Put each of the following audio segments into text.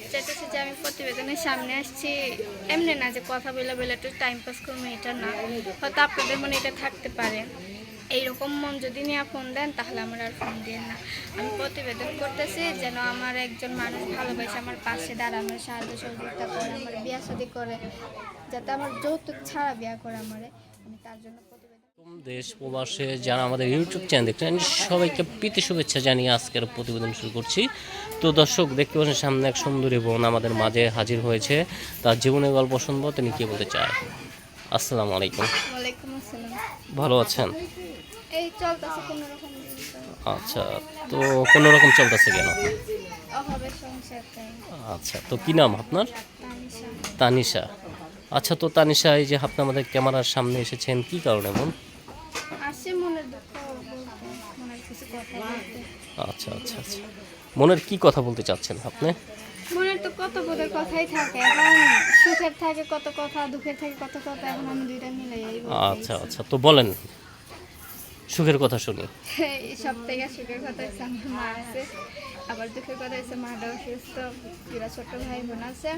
বলতে যে আমি প্রতিবেদনের সামনে আসছি। এমনি না যে কথা বলে বলে একটু টাইম পাস করব, এটা না। হয়তো আপনাদের মনে এটা থাকতে পারে। এইরকম মন যদি নিয়ে ফোন দেন, তাহলে আমার আর ফোন দিন না। আমি প্রতিবেদন করতেছি যেন আমার একজন মানুষ ভালোবাসে আমার পাশে দাঁড়ানোর সাহায্য সহযোগিতা করে, আমার বিয়া শাদি করে, যাতে আমার যৌতুক ছাড়া বিয়া করে আমারে। আমি তার জন্য দেশ প্রবাসে যারা আমাদের ইউটিউব চ্যানেল দেখছেন সবাইকে প্রীতি শুভেচ্ছা জানিয়ে আজকের প্রতিবেদন শুরু করছি। তো দর্শক দেখতে পাচ্ছেন সামনে এক সুন্দরী বোন আমাদের মাঝে হাজির হয়েছে। তার জীবনের গল্প শুনব তিনি কি বলতে চায়? আসসালামু আলাইকুম। ভালো আছেন? আচ্ছা তো কোনো? রকম চলতেছে কেন আচ্ছা তো কি নাম আপনার? তানিশা। তানিশা। আচ্ছা তো তানিশা এই যে আপনি আমাদের ক্যামেরার সামনে এসেছেন কি কারণে বোন? আচ্ছা আচ্ছা আচ্ছা। মনের কি কথা বলতে চাচ্ছেন আপনি? মনের তো কত বোধের কথাই থাকে এখন সুখের থাকে কত কথা দুঃখের থাকে কত কথা এখন আমি দুইটা মিলাই আচ্ছা আচ্ছা তো বলেন। সুখের কথা শুনি। এই সব থেকে সুখের কথা হচ্ছে আমার মা আছে আবার দুঃখের কথা হচ্ছে মাটা অসুস্থ দুটা ছোট ভাই বোন আছে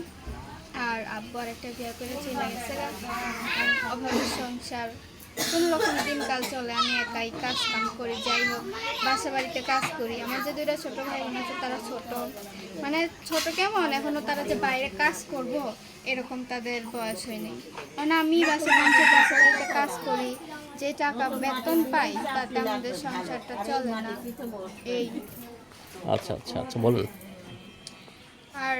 আর আব্বু আর একটা বিয়ে করে চলে গেছে অভাবের সংসার কোনো রকম দিনকাল চলে আমি একাই কাজ কাম করি যাই হোক বাসা বাড়িতে কাজ করি। আমার যে দুইটা ছোটো ভাই বোন আছে তারা ছোট। মানে ছোট কেমন? এখনও তারা যে বাইরে কাজ করব এরকম তাদের বয়স হয়নি। মানে আমি বাসা মানুষের বাসা বাড়িতে কাজ করি যে টাকা বেতন পাই তাতে আমাদের সংসারটা চলে না। এই। আচ্ছা আচ্ছা আচ্ছা বলুন। আর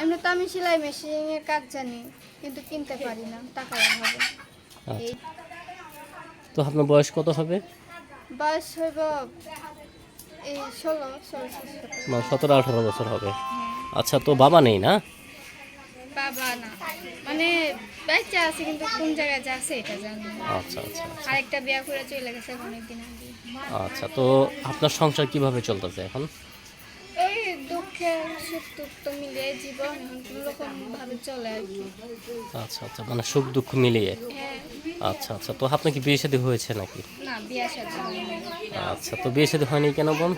এমনি তো আমি সেলাই মেশিনের কাজ জানি কিন্তু কিনতে পারি না টাকার অভাবে এই। আচ্ছা তো আপনার বয়স কত হবে? বয়স হইব। মানে সতেরো আঠারো বছর হবে। আচ্ছা তো বাবা নেই না? বাবা না। মানে বাচ্চা আছে কিন্তু কোন জায়গায় যাচ্ছে এটা জানি না। আচ্ছা আচ্ছা আচ্ছা। আরেকটা বিয়া করে চলে গেছে অনেকদিন আগে। আচ্ছা তো আপনার সংসার কীভাবে চলতেছে এখন? সুখ দুঃখ তো মিলিয়ে জীবন রকম ভাবে চলে আর কি। আচ্ছা আচ্ছা মানে সুখ দুঃখ মিলিয়ে? হ্যাঁ। আচ্ছা আচ্ছা তো আপনার কি বিয়ে শাদী হয়েছে নাকি? না বিয়া শাদী আচ্ছা তো বিয়ে শাদী হয়নি কেন বোন?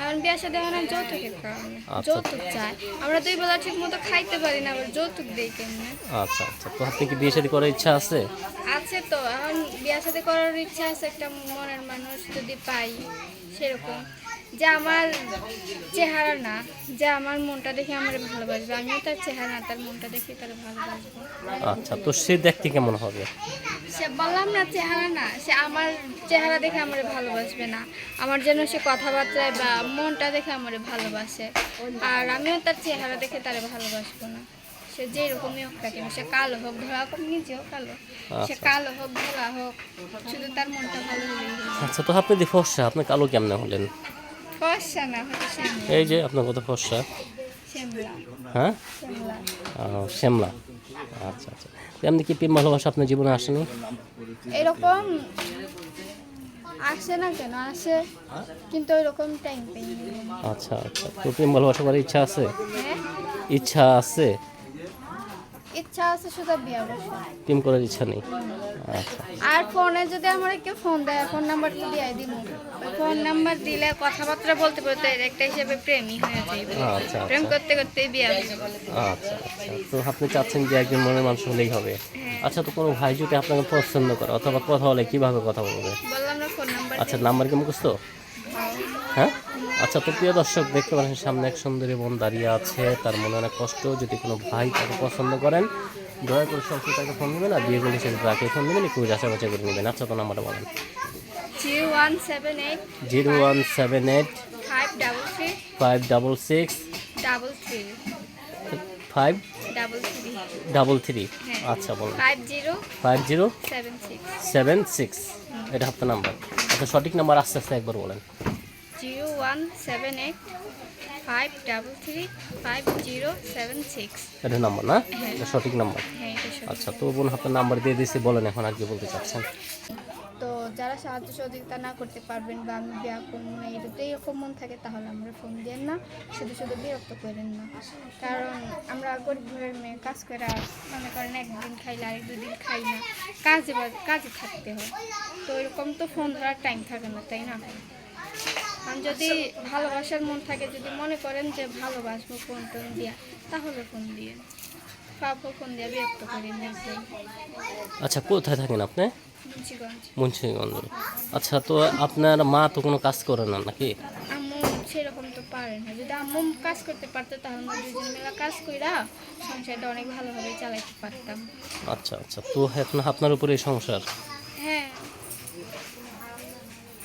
এখন বিয়া শাদী হয় না যৌতুকের কারণে। আচ্ছা। যৌতুক চাই। আমরা দুই বেলা ঠিক মতো খাইতে পারি না আবার যৌতুক দেই কেমনে? আচ্ছা আচ্ছা তো আপনি কি বিয়ে শাদী করার ইচ্ছা আছে? আছে তো এখন বিয়া শাদী করার ইচ্ছা আছে একটা মনের মানুষ যদি পাই সেরকম। যে আমার চেহারা না যে আমার মনটা দেখে আমার ভালোবাসবে। আমিও তার চেহারা না তার মনটা দেখে তার ভালোবাসবো। আচ্ছা তো সে দেখতে কেমন হবে? সে বললাম না চেহারা না সে আমার চেহারা দেখে আমার ভালোবাসবে না। আমার যেন সে কথাবার্তায় বা মনটা দেখে আমার ভালোবাসে। আর আমিও তার চেহারা দেখে তারে ভালোবাসবো না। সে যেরকমই হোক কেন সে কালো হোক ধরা হোক নিজেও কালো। সে আচ্ছা। কালো হোক ধরা হোক শুধু তার মনটা ভালো হলেই আচ্ছা তো আপনি ফর্সা আপনি কালো কেমনে হলেন? এই যে আপনার কত ফর্সা হ্যাঁ? শ্যামলা। আচ্ছা আচ্ছা। এমনি কি প্রেম ভালোবাসা আপনার জীবনে আসেনি এরকম আসে না কেন? আসে কিন্তু ওইরকম টাইম আচ্ছা আচ্ছা। তো প্রেম ভালোবাসা করার ইচ্ছা আছে? হ্যাঁ। ইচ্ছা আছে? ইচ্ছা আছে শুধু বিয়ে প্রেম করার ইচ্ছা নেই। আচ্ছা। আর ফোনে যদি আমার কেউ ফোন দেয় ফোন নাম্বার তো দিয়ে দিব ফোন নাম্বার দিলে কথাবার্তা বলতে বলতে একটা হিসেবে প্রেমই হয়ে যাইবে আচ্ছা প্রেম আচ্ছা করতে করতে বিয়ে হবে আচ্ছা আচ্ছা। তো আপনি চাচ্ছেন যে একজন মনের মানুষ হলেই হবে। আচ্ছা তো কোনো ভাই যদি আপনাকে পছন্দ করে অথবা কথা বলে কীভাবে কথা বলবে? বললাম না ফোন নাম্বার আচ্ছা নাম্বার কি মুখস্থ? হ্যাঁ? আচ্ছা তো প্রিয় দর্শক দেখতে পাচ্ছেন সামনে এক সুন্দরী বোন দাঁড়িয়ে আছে। তার মনে অনেক কষ্ট যদি কোনো ভাই তাকে পছন্দ করেন দয়া করে সবসময় তাকে ফোন দেবেন আর বিয়ে করলে সেটা তাকে ফোন দেবেন একটু যাচাই বাছাই করে নেবেন। আচ্ছা তো নাম্বারটা বলেন। Zero one seven eight five double six five double three হ্যাঁ। আচ্ছা বলুন। ফাইভ জিরো সেভেন সিক্স এটা আপনার নাম্বার। আচ্ছা সঠিক নাম্বার আস্তে আস্তে একবার বলেন। One seven eight five double three five zero seven six. এটা নাম্বার না? হ্যাঁ। এটা সঠিক নাম্বার হ্যাঁ আচ্ছা তো বোন আপনার নাম্বার দিয়ে দিয়েছি বলেন এখন আর কি বলতে চাচ্ছেন। তো যারা সাহায্য সহযোগিতা না করতে পারবেন বা আমি বিয়া করব না এটাতে এরকম মন থাকে তাহলে আমরা ফোন দেন না। শুধু শুধু বিরক্ত করেন না। কারণ আমরা গরিব ঘরের মেয়ে কাজ করে মনে করেন একদিন খাইলে আরেক দুদিন খাই না। কাজে কাজে থাকতে হয়। তো এরকম তো ফোন ধরার টাইম থাকে না তাই না? যদি ভালোবাসার মন থাকে যদি মনে করেন যে ভালোবাসবো ফোন টোন দিয়া তাহলে ফোন দিয়ে। পাবো ফোন দিয়ে বিরক্ত করি আচ্ছা কোথায় থাকেন আপনি? মুন্সিগঞ্জ। মুন্সিগঞ্জ। আচ্ছা তো আপনার মা তো কোনো কাজ করে না নাকি? আম্মু সেরকম তো পারে না। যদি আম্মু কাজ করতে পারতো তাহলে আমরা দুজন মিলে কাজ কইরা সংসারটা অনেক ভালোভাবে চালাইতে পারতাম। আচ্ছা আচ্ছা। তো এখন আপনার উপরে সংসার? হ্যাঁ।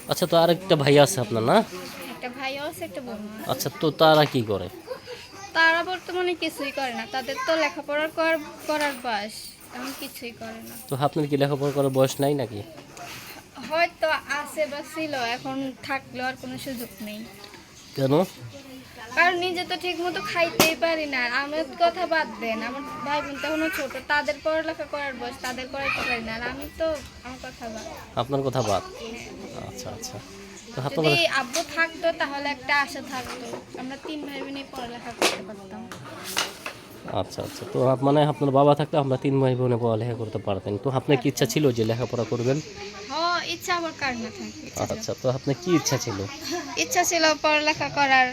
আচ্ছা তো আরেকটা ভাই আছে আপনার না? একটা ভাই আছে একটা বোন। আচ্ছা তো তারা কি করে? তারা বর্তমানে কিছুই করে না। তাদের তো লেখাপড়া করার করার বয়স এমন কিছুই করে না। তো আপনার কি লেখাপড়া করার বয়স নাই নাকি? হয়তো আছে বা ছিল এখন থাকলেও আর কোনো সুযোগ নেই। কেন? কারণ নিজে তো ঠিক মতো খাইতেই পারি না। আমার কথা বাদ দেন। আমার ভাই বোন তো এখনও ছোট। তাদের পড়ালেখা করার বয়স তাদের করাইতে পারি না। আর আমি তো আমার কথা বাদ। আপনার কথা বাদ? আচ্ছা আচ্ছা। তো যদি আব্বু থাকতো তাহলে একটা আশা থাকতো। আমরা তিন ভাই বোনই পড়ালেখা করতে পারতাম। আচ্ছা আচ্ছা। তো মানে আপনার বাবা থাকলে আমরা তিন ভাই বোনে পড়ালেখা করতে পারতেন। তো আপনার কি ইচ্ছা ছিল যে লেখাপড়া করবেন? ইচ্ছা আবার কার না থাকে। আচ্ছা তো আপনার কি ইচ্ছা ছিল? ইচ্ছা ছিল পড়ালেখা করার।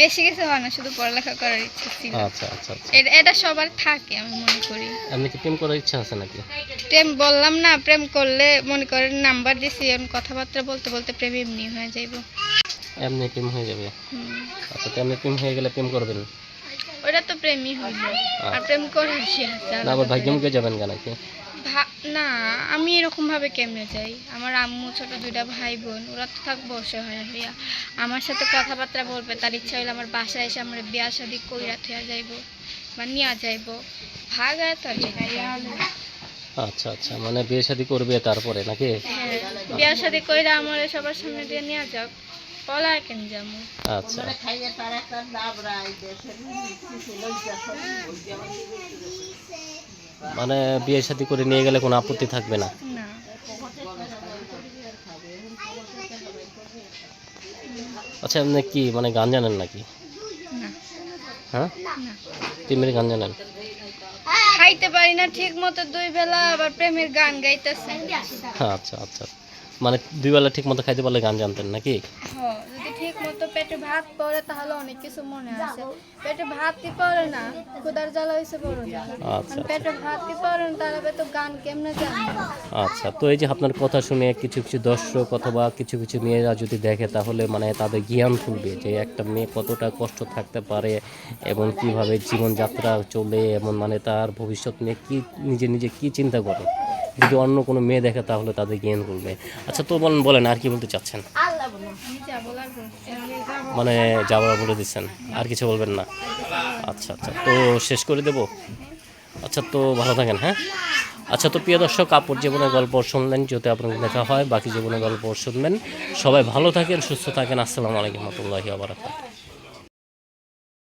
বেশি কিছু হয় না শুধু পড়ালেখা করার ইচ্ছা ছিল। আচ্ছা আচ্ছা আচ্ছা। এটা সবার থাকে আমি মনে করি। আপনি কি প্রেম করার ইচ্ছা আছে নাকি? প্রেম বললাম না প্রেম করলে মনে করেন নাম্বার দিছি এখন কথাবার্তা বলতে বলতে প্রেম এমনি হয়ে যাইব। এমনি প্রেম হয়ে যাবে। আচ্ছা তো এমনি প্রেম হয়ে গেলে প্রেম করবেন? ওটা তো প্রেমই হইল। আর প্রেম করে সে আছে না আবার ভাগ্যমুখে যাবেন কেন নাকি? না আমি এরকম ভাবে কেমনে যাই? আমার আম্মু ছোট দুইটা ভাই বোন ওরা তো থাকব অসহায় হইয়া আমার সাথে কথাবার্তা বলবে তার ইচ্ছা হইলে আমার বাসায় এসে আমরা বিয়া শাদি কইরা থইয়া যাইব বা নিয়া যাইব। ভাগ আর তার আচ্ছা আচ্ছা মানে বিয়ে শাদী করবে তারপরে নাকি? হ্যাঁ বিয়া শাদি কইরা আমার সবার সামনে দিয়ে নিয়ে যাও পলা কেন যাব আচ্ছা। মানে বিয়ে শাদী করে নিয়ে গেলে কোনো আপত্তি থাকবে না? আচ্ছা আপনি কি মানে গান জানেন নাকি? হ্যাঁ? না তিমির গান জানেন? খাইতে পারি না ঠিক মতো দুই বেলা আবার প্রেমের গান গাইতেছে। হ্যাঁ আচ্ছা আচ্ছা। মানে দুই বেলা ঠিক মতো খাইতে পারলে গান জানতেন নাকি? হ যদি ঠিক মতো পেটে ভাত পড়ে তাহলে অনেক কিছু মনে আসে। পেটে ভাতই পড়ে না ক্ষুদার জ্বালা হয়েছে বড় আচ্ছা আর পেটে ভাতই পড়ে না তাহলে তো গান কেমনে জানবে? আচ্ছা তো এই যে আপনার কথা শুনে কিছু কিছু দর্শক অথবা কিছু কিছু মেয়েরা যদি দেখে তাহলে মানে তাদের জ্ঞান খুলবে যে একটা মেয়ে কতটা কষ্ট থাকতে পারে এবং কীভাবে জীবনযাত্রা চলে এবং মানে তার ভবিষ্যৎ নিয়ে কি নিজে নিজে কি চিন্তা করে। যদি অন্য কোনো মেয়ে দেখে তাহলে তাদের জ্ঞান খুলবে। আচ্ছা তো বলেন বলেন আর কি বলতে চাচ্ছেন? মানে যাওয়া বলে দিচ্ছেন। আর কিছু বলবেন না? আচ্ছা আচ্ছা। তো শেষ করে দেব? আচ্ছা তো ভালো থাকেন হ্যাঁ? আচ্ছা তো প্রিয় দর্শক, আপুর জীবনের গল্প শুনলেন যদি আপনার দেখা হয়, বাকি জীবনের গল্প শুনবেন। সবাই ভালো থাকেন, সুস্থ থাকেন। আসসালামু আলাইকুম রহমতুল্লাহি আবরাকাত